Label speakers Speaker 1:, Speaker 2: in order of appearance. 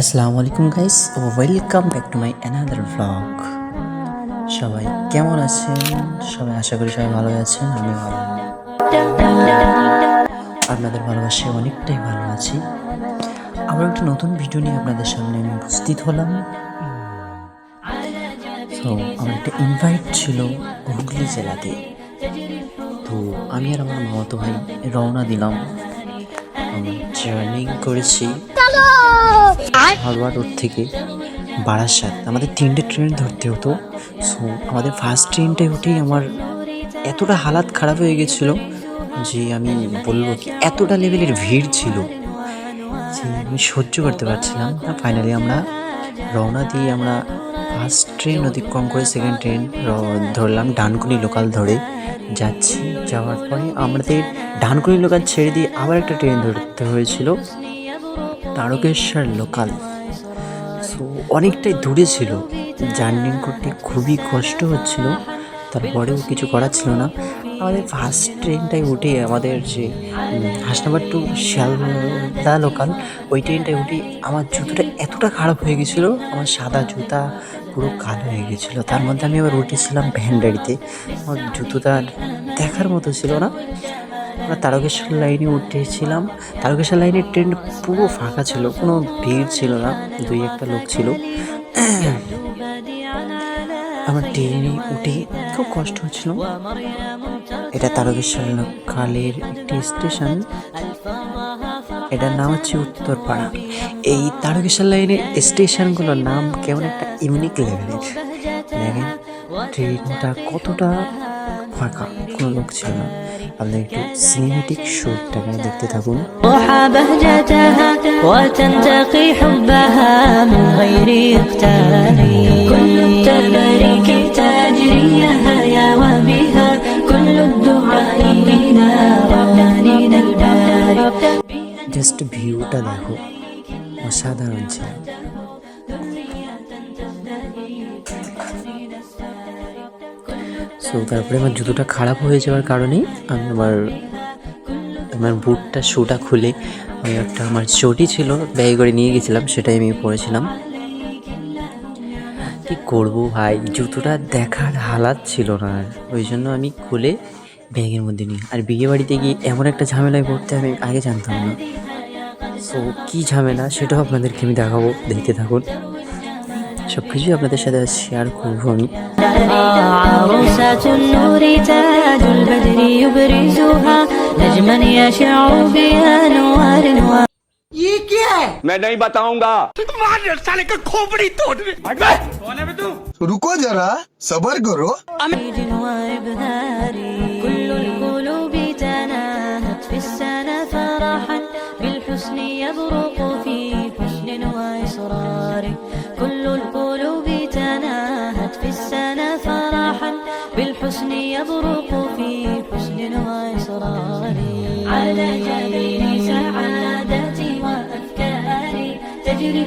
Speaker 1: আসসালামু আলাইকুম guys welcome back to my another blog সবাই কেমন আছেন? সবাই আশা করি সবাই ভালো আছেন আমি ভালো আপনাদের ভালোবাসে অনেকটাই ভালো আছি। আবার একটা নতুন ভিডিও নিয়ে আপনাদের সামনে আমি উপস্থিত হলাম। তো আমার একটা ইনভাইট ছিল হুগলি জেলাতে। তো আমি আর আমার মামাতো ভাই রওনা দিলাম। জার্নি করেছি। হাওড়া রোড থেকে বারাসাত আমাদের তিনটে ট্রেন ধরতে হতো। সো আমাদের ফার্স্ট ট্রেনটায় উঠেই আমার এতটা হালাত খারাপ হয়ে গেছিল যে আমি বলব কি এতটা লেভেলের ভিড় ছিল যে আমি সহ্য করতে পারছিলাম না। ফাইনালি আমরা রওনা দিয়ে আমরা ফার্স্ট ট্রেন অতিক্রম করে সেকেন্ড ট্রেন ধরলাম ডানকুনি লোকাল ধরে। যাচ্ছি যাওয়ার পরে আমাদের ডানকুনি লোকাল ছেড়ে দিয়ে আবার একটা ট্রেন ধরতে হয়েছিল। তারকেশ্বর লোকাল। সো অনেকটাই দূরে ছিল। জার্নি করতে খুবই কষ্ট হচ্ছিল। তারপরেও কিছু করার ছিল না। আমাদের ফার্স্ট ট্রেনটায় উঠে আমাদের যে হাসনাবাদ টু শিয়ালদা লোকাল ওই ট্রেনটায় উঠে আমার জুতোটা এতটা খারাপ হয়ে গেছিল, আমার সাদা জুতা পুরো কালো হয়ে গেছিল। তার মধ্যে আমি আবার উঠেছিলাম ভ্যান গাড়িতে। আমার জুতোটা দেখার মতো ছিল না। আমরা তারকেশ্বর লাইনে উঠেছিলাম। তারকেশ্বর লাইনের ট্রেন পুরো ফাঁকা ছিল, কোনো ভিড় ছিল না, দুই একটা লোক ছিল। আমার ট্রেনে উঠে খুব কষ্ট হচ্ছিল। এটা তারকেশ্বর লোকালের একটি স্টেশন। এটার নাম হচ্ছে উত্তরপাড়া। এই তারকেশ্বর লাইনের স্টেশনগুলোর নাম কেমন একটা ইউনিক লেভেলের ট্রেনটা কতটা ফাঁকা, কোনো লোক ছিল না। আপনি একটু সিনেমেটিক শ্যুটটাকে দেখতে থাকুন
Speaker 2: ضحى بهجتها وتنتقي حبها من غير اختار كل التباريك تجري يا وبها كل الدعاء إلى رحمن الباري
Speaker 1: জাস্ট ভিউটা দেখো অসাধারণ ছিল সো তারপরে আমার জুতোটা খারাপ হয়ে যাওয়ার কারণে আমি আমার আমার বুটটা শুটা খুলে আমি একটা আমার চটি ছিল, ব্যাগে করে নিয়ে গেছিলাম, সেটাই আমি পরেছিলাম। কি করব ভাই? জুতোটা দেখার হালাত ছিল না আর ওই জন্য আমি খুলে ব্যাগের মধ্যে নিই। আর বিয়ে বাড়িতে গিয়ে এমন একটা ঝামেলায় পড়তে আমি আগে জানতাম না। সো কী ঝামেলা সেটাও আপনাদেরকে আমি দেখাবো, দেখতে থাকুন। সব কিছুই আপনাদের সাথে শেয়ার করবো আমি
Speaker 2: عروسة النور تاج البدر يبرزها نجما يشع بأنوار و
Speaker 3: मैं नहीं बताऊंगा
Speaker 4: रुको जरा सबर करो
Speaker 2: عيد وإبهار كل القلوب تناهت في السنة فرحا بالحسن يبرق يبرق في حسن وإسرار على جبين سعادتي وأفكاري تجري